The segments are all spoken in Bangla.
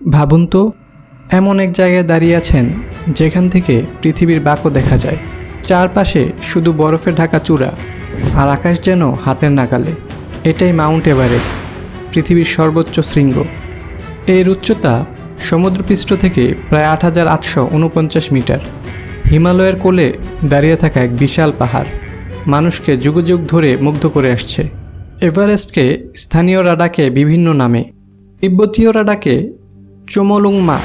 ভাবুন তো, এমন এক জায়গায় দাঁড়িয়ে আছেন যেখান থেকে পৃথিবীর বাঁকও দেখা যায়। চারপাশে শুধু বরফে ঢাকা চূড়া, আর আকাশ যেন হাতের নাগালে। এটাই মাউন্ট এভারেস্ট, পৃথিবীর সর্বোচ্চ শৃঙ্গ। এর উচ্চতা সমুদ্রপৃষ্ঠ থেকে প্রায় আট হাজার আটশো উনপঞ্চাশ মিটার। হিমালয়ের কোলে দাঁড়িয়ে থাকা এক বিশাল পাহাড়। মানুষকে যুগ যুগ ধরে মুগ্ধ করে আসছে। এভারেস্টকে স্থানীয়রা ডাকে বিভিন্ন নামে তিব্বতীয়রা ডাকে চোমলুংমা,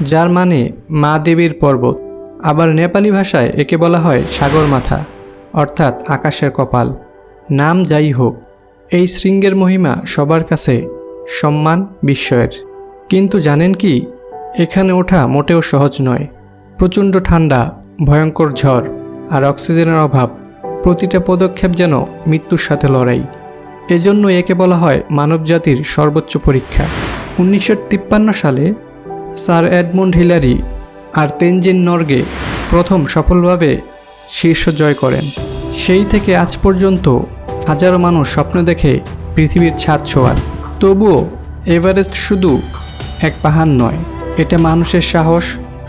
যার মানে মা দেবীর পর্বত। আবার নেপালি ভাষায় একে বলা হয় সাগর মাথা অর্থাৎ আকাশের কপাল। নাম যাই হোক, এই শৃঙ্গের মহিমা সবার কাছে সম্মান বিস্ময়ের। কিন্তু জানেন কি, এখানে ওঠা মোটেও সহজ নয়। প্রচণ্ড ঠান্ডা ভয়ঙ্কর ঝড় আর অক্সিজেনের অভাব, প্রতিটা পদক্ষেপ যেন মৃত্যুর সাথে লড়াই। এজন্য একে বলা হয় মানবজাতির সর্বোচ্চ পরীক্ষা। উনিশশো তিপ্পান্ন সালে স্যার এডমন্ড হিলারি আর তেনজিন নর্গে প্রথম সফলভাবে শীর্ষ জয় করেন। সেই থেকে আজ পর্যন্ত হাজারো মানুষ স্বপ্ন দেখে পৃথিবীর ছাদ ছোঁয়ার। তবুও এভারেস্ট শুধু এক পাহাড় নয়, এটা মানুষের সাহস,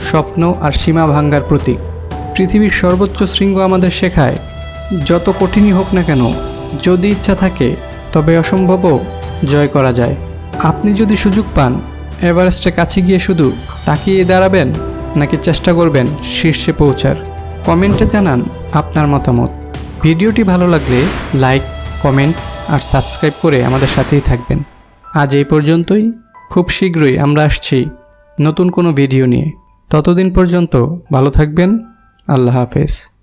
স্বপ্ন আর সীমা ভাঙ্গার প্রতীক। পৃথিবীর সর্বোচ্চ শৃঙ্গ আমাদের শেখায়, যত কঠিনই হোক না কেন, যদি ইচ্ছা থাকে, তবে অসম্ভবও জয় করা যায়। আপনি যদি সুযোগ পান, এভারেস্টের কাছে গিয়ে শুধু তাকিয়ে দাঁড়াবেন নাকি চেষ্টা করবেন শীর্ষে পৌঁছার? কমেন্টে জানান আপনার মতামত। ভিডিওটি ভালো লাগলে লাইক, কমেন্ট আর সাবস্ক্রাইব করে আমাদের সাথেই থাকবেন। আজ এই পর্যন্তই। খুব শীঘ্রই আমরা আসছি নতুন কোনো ভিডিও নিয়ে। ততদিন পর্যন্ত ভালো থাকবেন। আল্লাহ হাফেজ।